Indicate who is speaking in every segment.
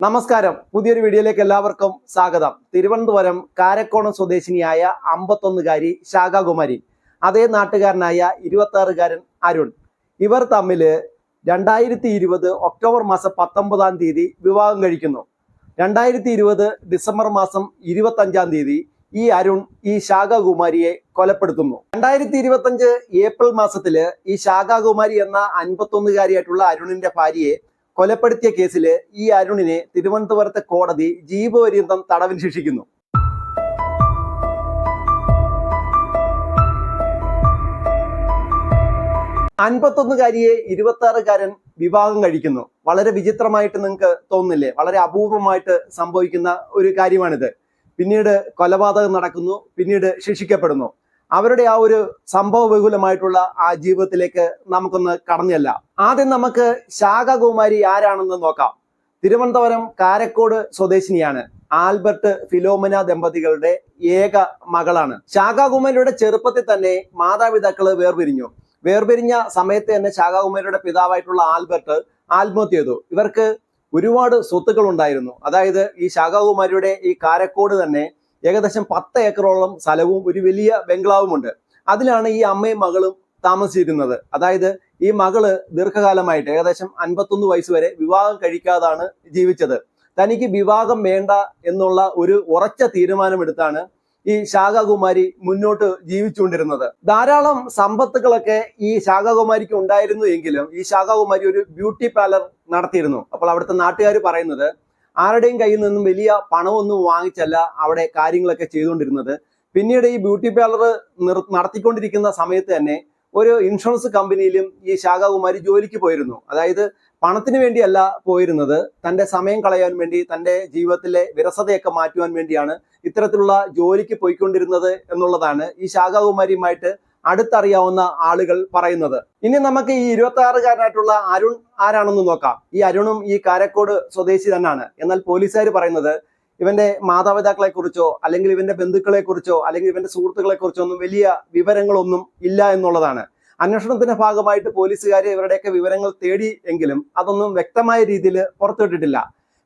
Speaker 1: നമസ്കാരം. പുതിയൊരു വീഡിയോയിലേക്ക് എല്ലാവർക്കും സ്വാഗതം. തിരുവനന്തപുരം കാരക്കോണം സ്വദേശിനിയായ അമ്പത്തൊന്നുകാരി ശാഖാകുമാരി അതേ നാട്ടുകാരനായ ഇരുപത്തി അരുൺ. ഇവർ തമ്മിൽ രണ്ടായിരത്തി ഇരുപത് ഒക്ടോബർ മാസം പത്തൊമ്പതാം തീയതി വിവാഹം കഴിക്കുന്നു. രണ്ടായിരത്തി ഇരുപത് ഡിസംബർ മാസം ഇരുപത്തി അഞ്ചാം തീയതി ഈ അരുൺ ഈ ശാഖാകുമാരിയെ കൊലപ്പെടുത്തുന്നു. രണ്ടായിരത്തി ഇരുപത്തി അഞ്ച് ഏപ്രിൽ മാസത്തിൽ ഈ ശാഖാകുമാരി എന്ന അൻപത്തൊന്നുകാരിയായിട്ടുള്ള അരുണിന്റെ ഭാര്യയെ കൊലപ്പെടുത്തിയ കേസിൽ ഈ അരുണിനെ തിരുവനന്തപുരത്തെ കോടതി ജീവപര്യന്തം തടവിൽ ശിക്ഷിക്കുന്നു. അൻപത്തൊന്നുകാരിയെ ഇരുപത്തി ആറുകാരൻ വിവാഹം കഴിക്കുന്നു. വളരെ വിചിത്രമായിട്ട് നിങ്ങൾക്ക് തോന്നില്ലേ വളരെ അപൂർവമായിട്ട് സംഭവിക്കുന്ന ഒരു കാര്യമാണിത്. പിന്നീട് കൊലപാതകം നടക്കുന്നു. പിന്നീട് ശിക്ഷിക്കപ്പെടുന്നു. അവരുടെ ആ ഒരു സംഭവ ബഹുലമായിട്ടുള്ള ആ ജീവിതത്തിലേക്ക് നമുക്കൊന്ന് കടന്നല്ല. ആദ്യം നമുക്ക് ശാഖകുമാരി ആരാണെന്ന് നോക്കാം. തിരുവനന്തപുരം കാരക്കോട് സ്വദേശിനിയാണ് ആൽബർട്ട് ഫിലോമിന ദമ്പതികളുടെ ഏക മകളാണ്. ശാഖാകുമാരിയുടെ ചെറുപ്പത്തിൽ തന്നെ മാതാപിതാക്കൾ വേർപിരിഞ്ഞു. വേർപിരിഞ്ഞ സമയത്ത് തന്നെ ശാഖാകുമാരിയുടെ പിതാവായിട്ടുള്ള ആൽബർട്ട് ആത്മഹത്യ ചെയ്തു. ഇവർക്ക് ഒരുപാട് സ്വത്തുക്കൾ ഉണ്ടായിരുന്നു അതായത് ഈ ശാഖാകുമാരിയുടെ ഈ കാരക്കോട് തന്നെ ഏകദേശം പത്ത് ഏക്കറോളം സ്ഥലവും ഒരു വലിയ ബംഗ്ലാവുമുണ്ട്. അതിലാണ് ഈ അമ്മയും മകളും താമസിച്ചിരുന്നത്. അതായത് ഈ മകൾ ദീർഘകാലമായിട്ട് ഏകദേശം അൻപത്തൊന്ന് വയസ്സ് വരെ വിവാഹം കഴിക്കാതാണ് ജീവിച്ചത്. തനിക്ക് വിവാഹം വേണ്ട എന്നുള്ള ഒരു ഉറച്ച തീരുമാനമെടുത്താണ് ഈ ശാഖാകുമാരി മുന്നോട്ട് ജീവിച്ചുകൊണ്ടിരുന്നത്. ധാരാളം സമ്പത്തുകളൊക്കെ ഈ ശാഖാകുമാരിക്ക് ഉണ്ടായിരുന്നു എങ്കിലും ഈ ശാഖാകുമാരി ഒരു ബ്യൂട്ടി പാർലർ നടത്തിയിരുന്നു. അപ്പോൾ അവിടുത്തെ നാട്ടുകാർ പറയുന്നത് ആരുടെയും കയ്യിൽ നിന്നും വലിയ പണമൊന്നും വാങ്ങിച്ചല്ല അവിടെ കാര്യങ്ങളൊക്കെ ചെയ്തുകൊണ്ടിരുന്നത്. പിന്നീട് ഈ ബ്യൂട്ടി പാർലർ നടത്തിക്കൊണ്ടിരിക്കുന്ന സമയത്ത് തന്നെ ഒരു ഇൻഷുറൻസ് കമ്പനിയിലും ഈ ശാഖാകുമാരി ജോലിക്ക് പോയിരുന്നു. അതായത് പണത്തിന് വേണ്ടിയല്ല പോയിരുന്നത്. തന്റെ സമയം കളയാൻ വേണ്ടി തന്റെ ജീവിതത്തിലെ വിരസതയൊക്കെ മാറ്റുവാൻ വേണ്ടിയാണ് ഇത്തരത്തിലുള്ള ജോലിക്ക് പോയിക്കൊണ്ടിരുന്നത് എന്നുള്ളതാണ് ഈ ശാഖാകുമാരിയുമായിട്ട് അടുത്തറിയാവുന്ന ആളുകൾ പറയുന്നത്. ഇനി നമുക്ക് ഈ ഇരുപത്തി ആറുകാരനായിട്ടുള്ള അരുൺ ആരാണെന്ന് നോക്കാം. ഈ അരുണും ഈ കാരക്കോട് സ്വദേശി തന്നെയാണ്. എന്നാൽ പോലീസുകാർ പറയുന്നത് ഇവന്റെ മാതാപിതാക്കളെ കുറിച്ചോ അല്ലെങ്കിൽ ഇവന്റെ ബന്ധുക്കളെ കുറിച്ചോ അല്ലെങ്കിൽ ഇവന്റെ സുഹൃത്തുക്കളെ കുറിച്ചോ ഒന്നും വലിയ വിവരങ്ങളൊന്നും ഇല്ല എന്നുള്ളതാണ്. അന്വേഷണത്തിന്റെ ഭാഗമായിട്ട് പോലീസുകാർ ഇവരുടെയൊക്കെ വിവരങ്ങൾ തേടി എങ്കിലും അതൊന്നും വ്യക്തമായ രീതിയിൽ പുറത്തുവിട്ടിട്ടില്ല.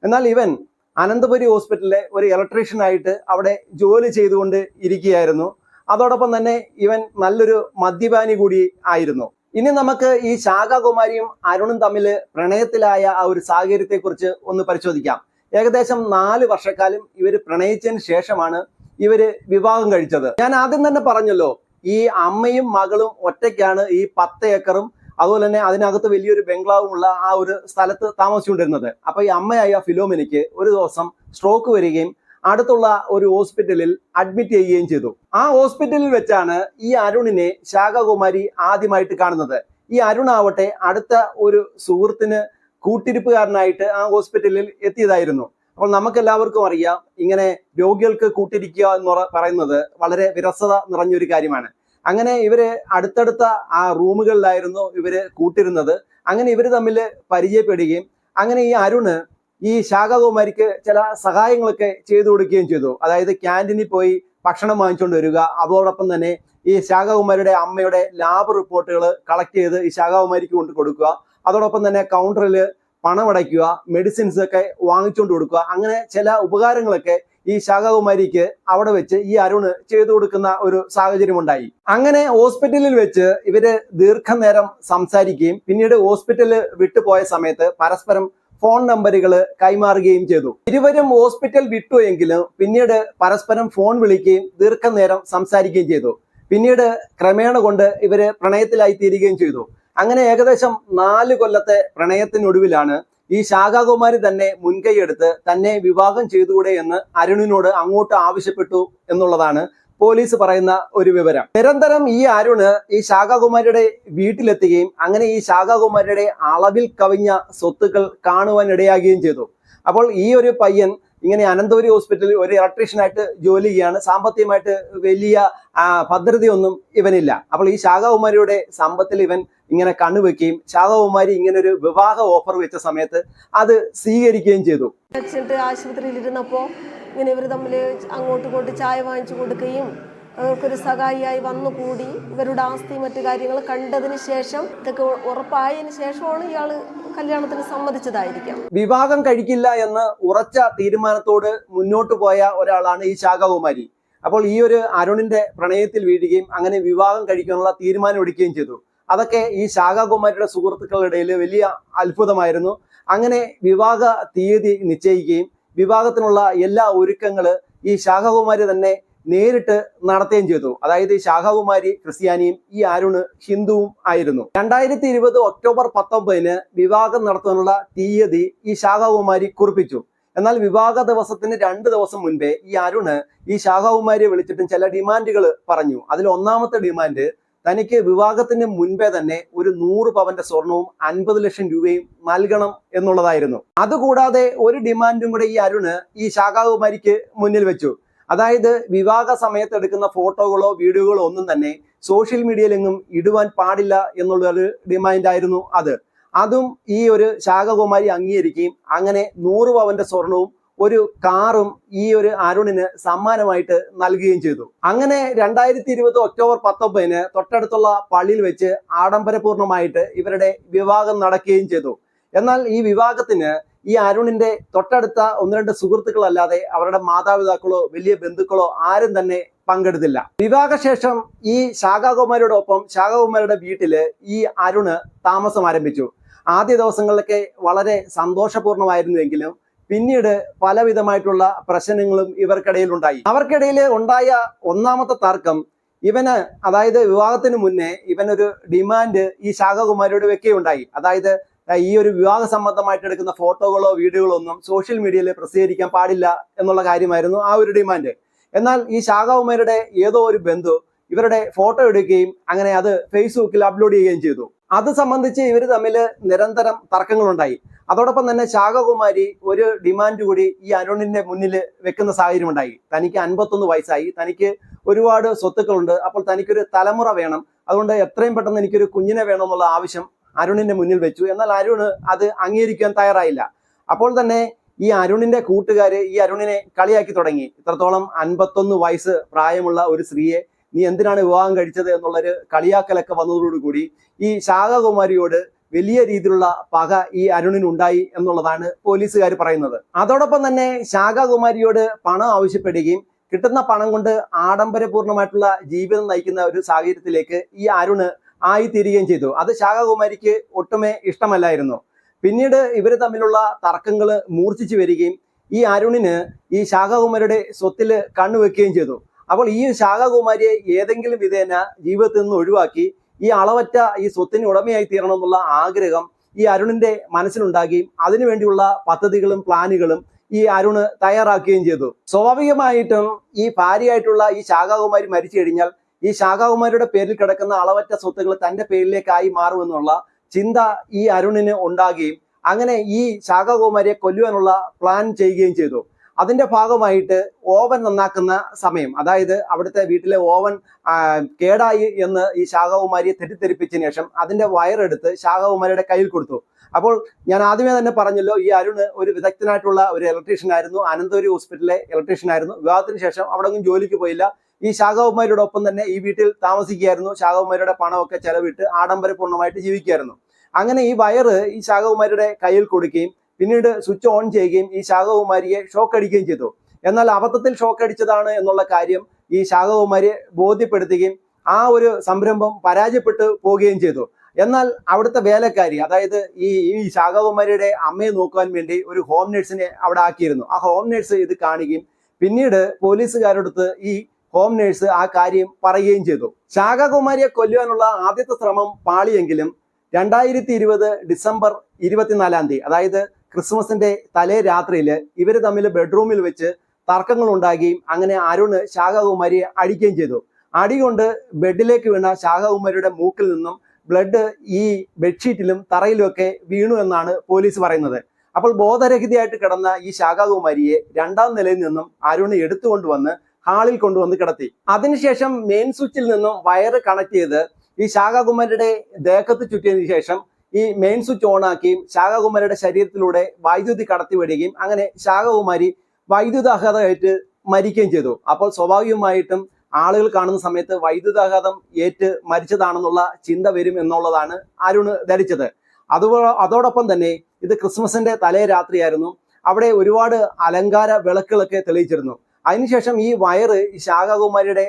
Speaker 1: എന്നാൽ ഇവൻ അനന്തപുരി ഹോസ്പിറ്റലിലെ ഒരു ഇലക്ട്രീഷ്യൻ ആയിട്ട് അവിടെ ജോലി ചെയ്തുകൊണ്ട് ഇരിക്കുകയായിരുന്നു. അതോടൊപ്പം തന്നെ ഇവൻ നല്ലൊരു മദ്യപാനി കൂടി ആയിരുന്നു. ഇനി നമുക്ക് ഈ ശാഖാകുമാരിയും അരുണും തമ്മിൽ പ്രണയത്തിലായ ആ ഒരു സാഹചര്യത്തെക്കുറിച്ച് ഒന്ന് പരിശോധിക്കാം. ഏകദേശം നാല് വർഷക്കാലം ഇവർ പ്രണയിച്ചതിന് ശേഷമാണ് ഇവർ വിവാഹം കഴിച്ചത്. ഞാൻ ആദ്യം തന്നെ പറഞ്ഞല്ലോ ഈ അമ്മയും മകളും ഒറ്റയ്ക്കാണ് ഈ പത്ത് ഏക്കറും അതുപോലെ തന്നെ അതിനകത്ത് വലിയൊരു ബംഗ്ലാവുമുള്ള ആ ഒരു സ്ഥലത്ത് താമസിച്ചുകൊണ്ടിരുന്നത്. അപ്പൊ ഈ അമ്മയായ ഫിലോമിനിക്ക് ഒരു ദിവസം സ്ട്രോക്ക് വരികയും അടുത്തുള്ള ഒരു ഹോസ്പിറ്റലിൽ അഡ്മിറ്റ് ചെയ്യുകയും ചെയ്തു. ആ ഹോസ്പിറ്റലിൽ വെച്ചാണ് ഈ അരുണിനെ ശാഖകുമാരി ആദ്യമായിട്ട് കാണുന്നത്. ഈ അരുണാവട്ടെ അടുത്ത ഒരു സുഹൃത്തിന് കൂട്ടിരിപ്പുകാരനായിട്ട് ആ ഹോസ്പിറ്റലിൽ എത്തിയതായിരുന്നു. അപ്പോൾ നമുക്ക് എല്ലാവർക്കും അറിയാം ഇങ്ങനെ രോഗികൾക്ക് കൂട്ടിരിക്കുക എന്ന് പറയുന്നത് വളരെ വിരസത നിറഞ്ഞൊരു കാര്യമാണ്. അങ്ങനെ ഇവർ അടുത്തടുത്ത ആ റൂമുകളിലായിരുന്നു ഇവർ കൂട്ടിരുന്നത്. അങ്ങനെ ഇവർ തമ്മിൽ പരിചയപ്പെടുകയും അങ്ങനെ ഈ അരുണ് ഈ ശാഖകുമാരിക്ക് ചില സഹായങ്ങളൊക്കെ ചെയ്തു കൊടുക്കുകയും ചെയ്തു. അതായത് ക്യാന്റീനിൽ പോയി ഭക്ഷണം വാങ്ങിച്ചുകൊണ്ട് വരിക. അതോടൊപ്പം തന്നെ ഈ ശാഖകുമാരിയുടെ അമ്മയുടെ ലാബ് റിപ്പോർട്ടുകൾ കളക്ട് ചെയ്ത് ഈ ശാഖകുമാരിക്ക് കൊണ്ട് കൊടുക്കുക. അതോടൊപ്പം തന്നെ കൗണ്ടറിൽ പണം അടയ്ക്കുക മെഡിസിൻസ് ഒക്കെ വാങ്ങിച്ചുകൊണ്ട് കൊടുക്കുക. അങ്ങനെ ചില ഉപകാരങ്ങളൊക്കെ ഈ ശാഖകുമാരിക്ക് അവിടെ വെച്ച് ഈ അരുണ് ചെയ്തു കൊടുക്കുന്ന ഒരു സാഹചര്യം ഉണ്ടായി. അങ്ങനെ ഹോസ്പിറ്റലിൽ വെച്ച് ഇവർ ദീർഘനേരം സംസാരിക്കുകയും പിന്നീട് ഹോസ്പിറ്റലിൽ വിട്ടുപോയ സമയത്ത് പരസ്പരം ഫോൺ നമ്പറുകൾ കൈമാറുകയും ചെയ്തു. ഇരുവരും ഹോസ്പിറ്റൽ വിട്ടു എങ്കിലും പിന്നീട് പരസ്പരം ഫോൺ വിളിക്കുകയും ദീർഘനേരം സംസാരിക്കുകയും ചെയ്തു. പിന്നീട് ക്രമേണ കൊണ്ട് ഇവർ പ്രണയത്തിലായി തീരുകയും ചെയ്തു. അങ്ങനെ ഏകദേശം നാല് കൊല്ലത്തെ പ്രണയത്തിനൊടുവിലാണ് ഈ ശാഖാകുമാരി തന്നെ മുൻകൈയെടുത്ത് തന്നെ വിവാഹം ചെയ്തുകൂടെ എന്ന് അരുണിനോട് അങ്ങോട്ട് ആവശ്യപ്പെട്ടു എന്നുള്ളതാണ് പോലീസ് പറയുന്ന ഒരു വിവരം. നിരന്തരം ഈ അരുണ് ഈ ശാഖാകുമാരിയുടെ വീട്ടിലെത്തുകയും അങ്ങനെ ഈ ശാഖാകുമാരിയുടെ അളവിൽ കവിഞ്ഞ സ്വത്തുക്കൾ കാണുവാൻ ഇടയാകുകയും ചെയ്തു. അപ്പോൾ ഈ ഒരു പയ്യൻ ഇങ്ങനെ അനന്തപുരി ഹോസ്പിറ്റലിൽ ഒരു ഇലക്ട്രീഷ്യനായിട്ട് ജോലി ചെയ്യാണ് സാമ്പത്തികമായിട്ട് വലിയ ഭദ്രതയൊന്നും ഇവനില്ല. അപ്പോൾ ഈ ശാഖാകുമാരിയുടെ സമ്പത്തിൽ ഇവൻ ഇങ്ങനെ കണ്ണുവെക്കുകയും ശാഖാകുമാരി ഇങ്ങനെ ഒരു വിവാഹ ഓഫർ വെച്ച സമയത്ത് അത് സ്വീകരിക്കുകയും ചെയ്തു.
Speaker 2: ആശുപത്രിയിൽ ഇരുന്നപ്പോൾ ഇങ്ങനെ ഇവർ തമ്മിൽ അങ്ങോട്ടും ഇങ്ങോട്ട് ചായ വാങ്ങിച്ചു കൊടുക്കുകയും അവർക്കൊരു സഹായിയായി വന്നുകൂടി. ഇവരുടെ ആസ്തി മറ്റു കാര്യങ്ങൾ കണ്ടതിന് ശേഷം ഇതൊക്കെ ഉറപ്പായതിന് ശേഷമാണ് ഇയാൾ കല്യാണത്തിന് സമ്മതിച്ചതായിരിക്കാം.
Speaker 1: വിവാഹം കഴിക്കില്ല എന്ന് ഉറച്ച തീരുമാനത്തോട് മുന്നോട്ട് പോയ ഒരാളാണ് ഈ ശാഖകുമാരി അപ്പോൾ ഈ ഒരു അരുണിന്റെ പ്രണയത്തിൽ വീഴുകയും അങ്ങനെ വിവാഹം കഴിക്കാനുള്ള തീരുമാനം എടുക്കുകയും ചെയ്തു. അതൊക്കെ ഈ ശാഖകുമാരിയുടെ സുഹൃത്തുക്കളുടെ ഇടയിൽ വലിയ അത്ഭുതമായിരുന്നു. അങ്ങനെ വിവാഹ തീയതി നിശ്ചയിക്കുകയും വിവാഹത്തിനുള്ള എല്ലാ ഒരുക്കങ്ങൾ ഈ ശാഖകുമാരി തന്നെ നേരിട്ട് നടത്തുകയും ചെയ്തു. അതായത് ശാഖകുമാരി ക്രിസ്ത്യാനിയും ഈ അരുണ് ഹിന്ദുവും ആയിരുന്നു. രണ്ടായിരത്തി ഇരുപത് ഒക്ടോബർ പത്തൊമ്പതിന് വിവാഹം നടത്താനുള്ള തീയതി ഈ ശാഖകുമാരി കുറിപ്പിച്ചു. എന്നാൽ വിവാഹ ദിവസത്തിന് രണ്ട് ദിവസം മുൻപേ ഈ അരുണ് ഈ ശാഖകുമാരിയെ വിളിച്ചിട്ടും ചില ഡിമാൻഡുകൾ പറഞ്ഞു. അതിൽ ഒന്നാമത്തെ ഡിമാൻഡ് തനിക്ക് വിവാഹത്തിന് മുൻപേ തന്നെ ഒരു നൂറ് പവന്റെ സ്വർണവും അൻപത് ലക്ഷം രൂപയും നൽകണം എന്നുള്ളതായിരുന്നു. അതുകൂടാതെ ഒരു ഡിമാൻഡും കൂടെ ഈ അരുണ് ഈ ശാഖാകുമാരിക്ക് മുന്നിൽ വെച്ചു. അതായത് വിവാഹ സമയത്ത് എടുക്കുന്ന ഫോട്ടോകളോ വീഡിയോകളോ ഒന്നും തന്നെ സോഷ്യൽ മീഡിയയിലെങ്ങും ഇടുവാൻ പാടില്ല എന്നുള്ള ഒരു ഡിമാൻഡായിരുന്നു അത്. അതും ഈ ഒരു ശാഖകുമാരി അംഗീകരിക്കുകയും അങ്ങനെ നൂറ് പവന്റെ സ്വർണവും ഒരു കാറും ഈ ഒരു അരുണിന് സമ്മാനമായിട്ട് നൽകുകയും ചെയ്തു. അങ്ങനെ രണ്ടായിരത്തി ഇരുപത് ഒക്ടോബർ പത്തൊമ്പതിന് തൊട്ടടുത്തുള്ള പള്ളിയിൽ വെച്ച് ആഡംബരപൂർണമായിട്ട് ഇവരുടെ വിവാഹം നടക്കുകയും ചെയ്തു. എന്നാൽ ഈ വിവാഹത്തിന് ഈ അരുണിന്റെ തൊട്ടടുത്ത ഒന്ന് രണ്ട് സുഹൃത്തുക്കളല്ലാതെ അവരുടെ മാതാപിതാക്കളോ വലിയ ബന്ധുക്കളോ ആരും തന്നെ പങ്കെടുത്തില്ല. വിവാഹശേഷം ഈ ശാഖാകുമാരിയോടൊപ്പം ശാഖാകുമാരിയുടെ വീട്ടിൽ ഈ അരുണ് താമസം ആരംഭിച്ചു ആദ്യ ദിവസങ്ങളിലൊക്കെ വളരെ സന്തോഷപൂർണമായിരുന്നുവെങ്കിലും പിന്നീട് പലവിധമായിട്ടുള്ള പ്രശ്നങ്ങളും ഇവർക്കിടയിൽ ഉണ്ടായി അവർക്കിടയിൽ ഉണ്ടായ ഒന്നാമത്തെ തർക്കം ഇവന് അതായത് വിവാഹത്തിന് മുന്നേ ഇവനൊരു ഡിമാൻഡ് ഈ ശാഖകുമാരിയോട് വെക്കുകയുണ്ടായി. അതായത് ഈ ഒരു വിവാഹ സംബന്ധമായിട്ട് എടുക്കുന്ന ഫോട്ടോകളോ വീഡിയോകളോ ഒന്നും സോഷ്യൽ മീഡിയയിൽ പ്രസിദ്ധീകരിക്കാൻ പാടില്ല എന്നുള്ള കാര്യമായിരുന്നു ആ ഒരു ഡിമാൻഡ് എന്നാൽ ഈ ശാഖകുമാരിയുടെ ഏതോ ഒരു ബന്ധു ഇവരുടെ ഫോട്ടോ എടുക്കുകയും അങ്ങനെ അത് ഫേസ്ബുക്കിൽ അപ്ലോഡ് ചെയ്യുകയും ചെയ്തു. അത് സംബന്ധിച്ച് ഇവർ തമ്മിൽ നിരന്തരം തർക്കങ്ങളുണ്ടായി. അതോടൊപ്പം തന്നെ ശാഖകുമാരി ഒരു ഡിമാൻഡ് കൂടി ഈ അരുണിന്റെ മുന്നിൽ വെക്കുന്ന സാഹചര്യം ഉണ്ടായി തനിക്ക് അൻപത്തൊന്ന് വയസ്സായി. തനിക്ക് ഒരുപാട് സ്വത്തുക്കളുണ്ട്. അപ്പോൾ തനിക്കൊരു തലമുറ വേണം. അതുകൊണ്ട് എത്രയും പെട്ടെന്ന് എനിക്കൊരു കുഞ്ഞിനെ വേണമെന്നുള്ള ആവശ്യം അരുണിന്റെ മുന്നിൽ വെച്ചു. എന്നാൽ അരുൺ അത് അംഗീകരിക്കാൻ തയ്യാറായില്ല. അപ്പോൾ തന്നെ ഈ അരുണിന്റെ കൂട്ടുകാര് ഈ അരുണിനെ കളിയാക്കി തുടങ്ങി. ഇത്രത്തോളം അൻപത്തൊന്ന് വയസ്സ് പ്രായമുള്ള ഒരു സ്ത്രീയെ നീ എന്തിനാണ് വിവാഹം കഴിച്ചത് എന്നുള്ളൊരു കളിയാക്കലൊക്കെ വന്നതോടുകൂടി ഈ ശാഖകുമാരിയോട് വലിയ രീതിയിലുള്ള പക ഈ അരുണിനുണ്ടായി എന്നുള്ളതാണ് പോലീസുകാർ പറയുന്നത്. അതോടൊപ്പം തന്നെ ശാഖകുമാരിയോട് പണം ആവശ്യപ്പെടുകയും കിട്ടുന്ന പണം കൊണ്ട് ആഡംബരപൂർണമായിട്ടുള്ള ജീവിതം നയിക്കുന്ന ഒരു സാഹചര്യത്തിലേക്ക് ഈ അരുണ് ആയിത്തീരുകയും ചെയ്തു. അത് ശാഖകുമാരിക്ക് ഒട്ടുമേ ഇഷ്ടമല്ലായിരുന്നു. പിന്നീട് ഇവർ തമ്മിലുള്ള തർക്കങ്ങൾ മൂർച്ഛിച്ചു വരികയും ഈ അരുണിന് ഈ ശാഖകുമാരിയുടെ സ്വത്തിൽ കണ്ണുവെക്കുകയും ചെയ്തു. അപ്പോൾ ഈ ശാഖകുമാരിയെ ഏതെങ്കിലും വിധേന ജീവിതത്തിൽ നിന്ന് ഒഴിവാക്കി ഈ അളവറ്റ ഈ സ്വത്തിന് ഉടമയായി തീരണം എന്നുള്ള ആഗ്രഹം ഈ അരുണിന്റെ മനസ്സിലുണ്ടാകുകയും അതിനുവേണ്ടിയുള്ള പദ്ധതികളും പ്ലാനുകളും ഈ അരുണ് തയ്യാറാക്കുകയും ചെയ്തു. സ്വാഭാവികമായിട്ടും ഈ ഭാര്യയായിട്ടുള്ള ഈ ശാഖകുമാരി മരിച്ചു കഴിഞ്ഞാൽ ഈ ശാഖകുമാരിയുടെ പേരിൽ കിടക്കുന്ന അളവറ്റ സ്വത്തുകൾ തന്റെ പേരിലേക്കായി മാറുമെന്നുള്ള ചിന്ത ഈ അരുണിന് ഉണ്ടാകുകയും അങ്ങനെ ഈ ശാഖകുമാരിയെ കൊല്ലുവാനുള്ള പ്ലാൻ ചെയ്യുകയും ചെയ്തു. അതിന്റെ ഭാഗമായിട്ട് ഓവൻ നന്നാക്കുന്ന സമയം അതായത് അവിടുത്തെ വീട്ടിലെ ഓവൻ കേടായി എന്ന് ഈ ശാഖകുമാരിയെ തെറ്റിദ്ധരിപ്പിച്ചതിന് ശേഷം അതിന്റെ വയറെടുത്ത് ശാഖകുമാരിയുടെ കയ്യിൽ കൊടുത്തു. അപ്പോൾ ഞാൻ ആദ്യമേ തന്നെ പറഞ്ഞല്ലോ ഈ അരുണ് ഒരു വിദഗ്ധനായിട്ടുള്ള ഒരു ഇലക്ട്രീഷ്യൻ ആയിരുന്നു. അനന്തപുരി ഹോസ്പിറ്റലിലെ ഇലക്ട്രീഷ്യൻ ആയിരുന്നു. വിവാഹത്തിന് ശേഷം അവിടെ ജോലിക്ക് പോയില്ല. ഈ ശാഖകുമാരിയുടെ ഒപ്പം തന്നെ ഈ വീട്ടിൽ താമസിക്കുകയായിരുന്നു. ശാഖകുമാരിയുടെ പണമൊക്കെ ചെലവിട്ട് ആഡംബരപൂർണമായിട്ട് ജീവിക്കുകയായിരുന്നു. അങ്ങനെ ഈ വയറ് ഈ ശാഖകുമാരിയുടെ കയ്യിൽ കൊടുക്കുകയും പിന്നീട് സ്വിച്ച് ഓൺ ചെയ്യുകയും ഈ ശാഖകുമാരിയെ ഷോക്ക് അടിക്കുകയും ചെയ്തു. എന്നാൽ അബദ്ധത്തിൽ ഷോക്ക് അടിച്ചതാണ് എന്നുള്ള കാര്യം ഈ ശാഖകുമാരിയെ ബോധ്യപ്പെടുത്തുകയും ആ ഒരു സംരംഭം പരാജയപ്പെട്ടു പോവുകയും ചെയ്തു. എന്നാൽ അവിടുത്തെ വേലക്കാരി അതായത് ഈ ഈ ശാഖകുമാരിയുടെ അമ്മയെ നോക്കാൻ വേണ്ടി ഒരു ഹോം നേഴ്സിനെ അവിടെ ആക്കിയിരുന്നു. ആ ഹോം നേഴ്സ് ഇത് കാണുകയും പിന്നീട് പോലീസുകാരടുത്ത് ഈ ഹോം നേഴ്സ് ആ കാര്യം പറയുകയും ചെയ്തു. ശാഖകുമാരിയെ കൊല്ലുവാനുള്ള ആദ്യത്തെ ശ്രമം പാളിയെങ്കിലും രണ്ടായിരത്തി ഇരുപത് ഡിസംബർ ഇരുപത്തിനാലാം തീയതി അതായത് ക്രിസ്മസിന്റെ തലേ രാത്രിയിൽ ഇവർ തമ്മിൽ ബെഡ്റൂമിൽ വെച്ച് തർക്കങ്ങൾ ഉണ്ടാകുകയും അങ്ങനെ അരുൺ ശാഖകുമാരിയെ അടിക്കുകയും ചെയ്തു. അടികൊണ്ട് ബെഡിലേക്ക് വീണ ശാഖകുമാരിയുടെ മൂക്കിൽ നിന്നും ബ്ലഡ് ഈ ബെഡ്ഷീറ്റിലും തറയിലുമൊക്കെ വീണു എന്നാണ് പോലീസ് പറയുന്നത്. അപ്പോൾ ബോധരഹിതയായിട്ട് കിടന്ന ഈ ശാഖകുമാരിയെ രണ്ടാം നിലയിൽ നിന്നും അരുണ് എടുത്തുകൊണ്ടുവന്ന് ഹാളിൽ കൊണ്ടുവന്ന് കിടത്തി. അതിനുശേഷം മെയിൻ സ്വിച്ചിൽ നിന്നും വയറ് കണക്ട് ചെയ്ത് ഈ ശാഖകുമാരിയുടെ ദേഹത്ത് ചുറ്റിയതിനു ശേഷം ഈ മെയിൻ സ്വിച്ച് ഓണാക്കുകയും ശാഖകുമാരിയുടെ ശരീരത്തിലൂടെ വൈദ്യുതി കടത്തിവിടുകയും അങ്ങനെ ശാഖകുമാരി വൈദ്യുതാഘാതമായിട്ട് മരിക്കുകയും ചെയ്തു. അപ്പോൾ സ്വാഭാവികമായിട്ടും ആളുകൾ കാണുന്ന സമയത്ത് വൈദ്യുതാഘാതം ഏറ്റ് മരിച്ചതാണെന്നുള്ള ചിന്ത വരും എന്നുള്ളതാണ് അരുണ് ധരിച്ചത്. അതുപോ അതോടൊപ്പം തന്നെ ഇത് ക്രിസ്മസിന്റെ തലേ രാത്രിയായിരുന്നു. അവിടെ ഒരുപാട് അലങ്കാര വിളക്കുകളൊക്കെ തെളിയിച്ചിരുന്നു. അതിനുശേഷം ഈ വയറ് ഈ ശാഖകുമാരിയുടെ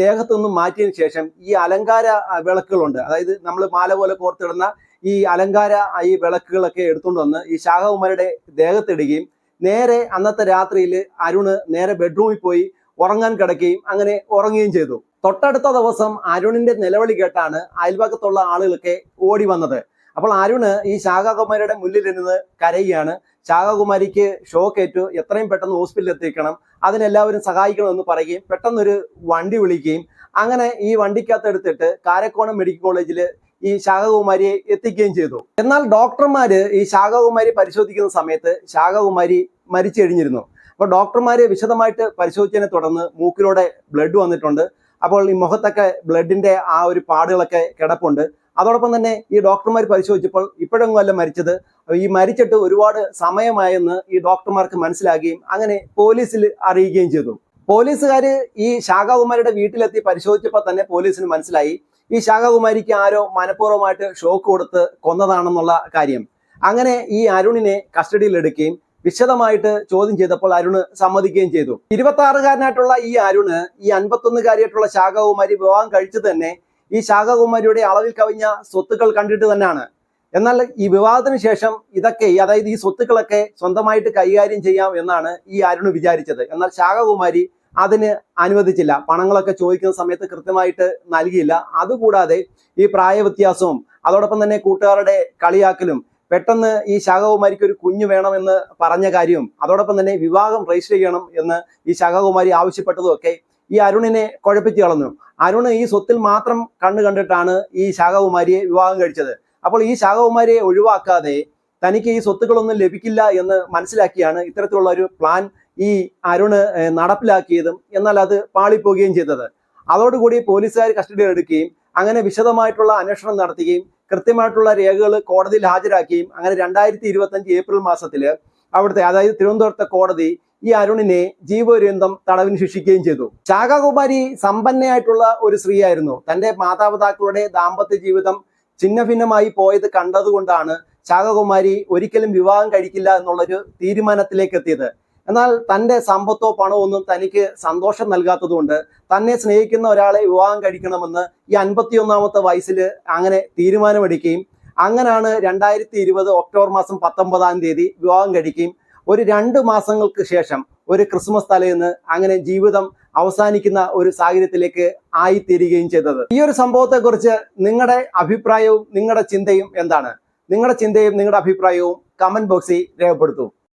Speaker 1: ദേഹത്തു നിന്നും മാറ്റിയതിനു ശേഷം ഈ അലങ്കാര വിളക്കുകളുണ്ട്. അതായത് നമ്മൾ മാല പോലെ കോർത്തിടുന്ന ഈ അലങ്കാര ഈ വിളക്കുകളൊക്കെ എടുത്തുകൊണ്ട് വന്ന് ഈ ശാഖകുമാരുടെ ദേഹത്തിടുകയും നേരെ അന്നത്തെ രാത്രിയിൽ അരുണ് നേരെ ബെഡ്റൂമിൽ പോയി ഉറങ്ങാൻ കിടക്കുകയും അങ്ങനെ ഉറങ്ങുകയും ചെയ്തു. തൊട്ടടുത്ത ദിവസം അരുണിന്റെ നിലവിളി കേട്ടാണ് അയൽപക്കത്തുള്ള ആളുകളൊക്കെ ഓടി വന്നത്. അപ്പോൾ അരുണ് ഈ ശാഖകുമാരിയുടെ മുന്നിലിരുന്ന് കരയുകയാണ്. ശാഖകുമാരിക്ക് ഷോക്ക് ഏറ്റു. എത്രയും പെട്ടെന്ന് ഹോസ്പിറ്റലിൽ എത്തിക്കണം. അതിനെല്ലാവരും സഹായിക്കണമെന്ന് പറയുകയും പെട്ടെന്നൊരു വണ്ടി വിളിക്കുകയും അങ്ങനെ ഈ വണ്ടിക്കകത്ത് എടുത്തിട്ട് കാരക്കോണം മെഡിക്കൽ കോളേജിൽ ഈ ശാഖകുമാരിയെ എത്തിക്കുകയും ചെയ്തു. എന്നാൽ ഡോക്ടർമാര് ഈ ശാഖകുമാരി പരിശോധിക്കുന്ന സമയത്ത് ശാഖകുമാരി മരിച്ചു കഴിഞ്ഞിരുന്നു അപ്പോൾ ഡോക്ടർമാര് വിശദമായിട്ട് പരിശോധിച്ചതിനെ തുടർന്ന് മൂക്കിലൂടെ ബ്ലഡ് വന്നിട്ടുണ്ട്. അപ്പോൾ ഈ മുഖത്തൊക്കെ ബ്ലഡിന്റെ ആ ഒരു പാടുകളൊക്കെ കിടപ്പുണ്ട്. അതോടൊപ്പം തന്നെ ഈ ഡോക്ടർമാർ പരിശോധിച്ചപ്പോൾ ഇപ്പോഴൊന്നും അല്ല മരിച്ചത്. ഈ മരിച്ചിട്ട് ഒരുപാട് സമയമായെന്ന് ഈ ഡോക്ടർമാർക്ക് മനസ്സിലാകുകയും അങ്ങനെ പോലീസിൽ അറിയിക്കുകയും ചെയ്തു. പോലീസുകാർ ഈ ശാഖകുമാരുടെ വീട്ടിലെത്തി പരിശോധിച്ചപ്പോൾ തന്നെ പോലീസിന് മനസ്സിലായി. ഈ ശാഖകുമാരിക്ക് ആരോ മനഃപൂർവമായിട്ട് ഷോക്ക് കൊടുത്ത് കൊന്നതാണെന്നുള്ള കാര്യം. അങ്ങനെ ഈ അരുണിനെ കസ്റ്റഡിയിൽ എടുക്കുകയും വിശദമായിട്ട് ചോദ്യം ചെയ്തപ്പോൾ അരുണ് സമ്മതിക്കുകയും ചെയ്തു. ഇരുപത്തി ആറുകാരനായിട്ടുള്ള ഈ അരുണ് ഈ അൻപത്തൊന്നുകാരിയായിട്ടുള്ള ശാഖകുമാരി വിവാഹം കഴിച്ചു തന്നെ ഈ ശാഖകുമാരിയുടെ അളവിൽ കവിഞ്ഞ സ്വത്തുക്കൾ കണ്ടിട്ട് തന്നെയാണ്. എന്നാൽ ഈ വിവാഹത്തിന് ശേഷം ഇതൊക്കെ അതായത് ഈ സ്വത്തുക്കളൊക്കെ സ്വന്തമായിട്ട് കൈകാര്യം ചെയ്യാം എന്നാണ് ഈ അരുണ് വിചാരിച്ചത്. എന്നാൽ ശാഖകുമാരി അതിന് അനുവദിച്ചില്ല. പണങ്ങളൊക്കെ ചോദിക്കുന്ന സമയത്ത് കൃത്യമായിട്ട് നൽകിയില്ല. അതുകൂടാതെ ഈ പ്രായവ്യത്യാസവും അതോടൊപ്പം തന്നെ കൂട്ടുകാരുടെ കളിയാക്കലും പെട്ടെന്ന് ഈ ശാഖകുമാരിക്ക് ഒരു കുഞ്ഞ് വേണമെന്ന് പറഞ്ഞ കാര്യവും അതോടൊപ്പം തന്നെ വിവാഹം രജിസ്റ്റർ ചെയ്യണം എന്ന് ഈ ശാഖകുമാരി ആവശ്യപ്പെട്ടതും ഒക്കെ ഈ അരുണിനെ കുഴപ്പിച്ച് കളഞ്ഞു. അരുണ് ഈ സ്വത്തിൽ മാത്രം കണ്ണു കണ്ടിട്ടാണ് ഈ ശാഖകുമാരിയെ വിവാഹം കഴിച്ചത്. അപ്പോൾ ഈ ശാഖകുമാരിയെ ഒഴിവാക്കാതെ തനിക്ക് ഈ സ്വത്തുക്കളൊന്നും ലഭിക്കില്ല എന്ന് മനസ്സിലാക്കിയാണ് ഇത്തരത്തിലുള്ള ഒരു പ്ലാൻ ഈ അരുണ് നടപ്പിലാക്കിയതും എന്നാൽ അത് പാളിപ്പോവുകയും ചെയ്തത്. അതോടുകൂടി പോലീസുകാർ കസ്റ്റഡിയിൽ എടുക്കുകയും അങ്ങനെ വിശദമായിട്ടുള്ള അന്വേഷണം നടത്തുകയും കൃത്യമായിട്ടുള്ള രേഖകൾ കോടതിയിൽ ഹാജരാക്കുകയും അങ്ങനെ രണ്ടായിരത്തി ഇരുപത്തഞ്ച് ഏപ്രിൽ മാസത്തിൽ അവിടുത്തെ അതായത് തിരുവനന്തപുരത്തെ കോടതി ഈ അരുണിനെ ജീവപര്യന്തം തടവിന് ശിക്ഷിക്കുകയും ചെയ്തു. ശാഖാകുമാരി സമ്പന്നയായിട്ടുള്ള ഒരു സ്ത്രീയായിരുന്നു. തന്റെ മാതാപിതാക്കളുടെ ദാമ്പത്യ ജീവിതം ഛിന്ന ഭിന്നമായി പോയത് കണ്ടതുകൊണ്ടാണ് ശാഖകുമാരി ഒരിക്കലും വിവാഹം കഴിക്കില്ല എന്നുള്ളൊരു തീരുമാനത്തിലേക്ക് എത്തിയത്. എന്നാൽ തന്റെ സമ്പത്തോ പണമോ ഒന്നും തനിക്ക് സന്തോഷം നൽകാത്തതുകൊണ്ട് തന്നെ സ്നേഹിക്കുന്ന ഒരാളെ വിവാഹം കഴിക്കണമെന്ന് ഈ അൻപത്തിയൊന്നാമത്തെ വയസ്സിൽ അങ്ങനെ തീരുമാനമെടുക്കുകയും അങ്ങനെയാണ് രണ്ടായിരത്തി ഇരുപത് ഒക്ടോബർ മാസം പത്തൊമ്പതാം തീയതി വിവാഹം കഴിക്കുകയും ഒരു രണ്ട് മാസങ്ങൾക്ക് ശേഷം ഒരു ക്രിസ്മസ് തലേന്ന് അങ്ങനെ ജീവിതം അവസാനിക്കുന്ന ഒരു സാഹചര്യത്തിലേക്ക് ആയിത്തീരുകയും ചെയ്തത്. ഈ ഒരു സംഭവത്തെക്കുറിച്ച് നിങ്ങളുടെ അഭിപ്രായവും നിങ്ങളുടെ ചിന്തയും എന്താണ്? നിങ്ങളുടെ ചിന്തയും നിങ്ങളുടെ അഭിപ്രായവും കമന്റ് ബോക്സിൽ രേഖപ്പെടുത്തൂ.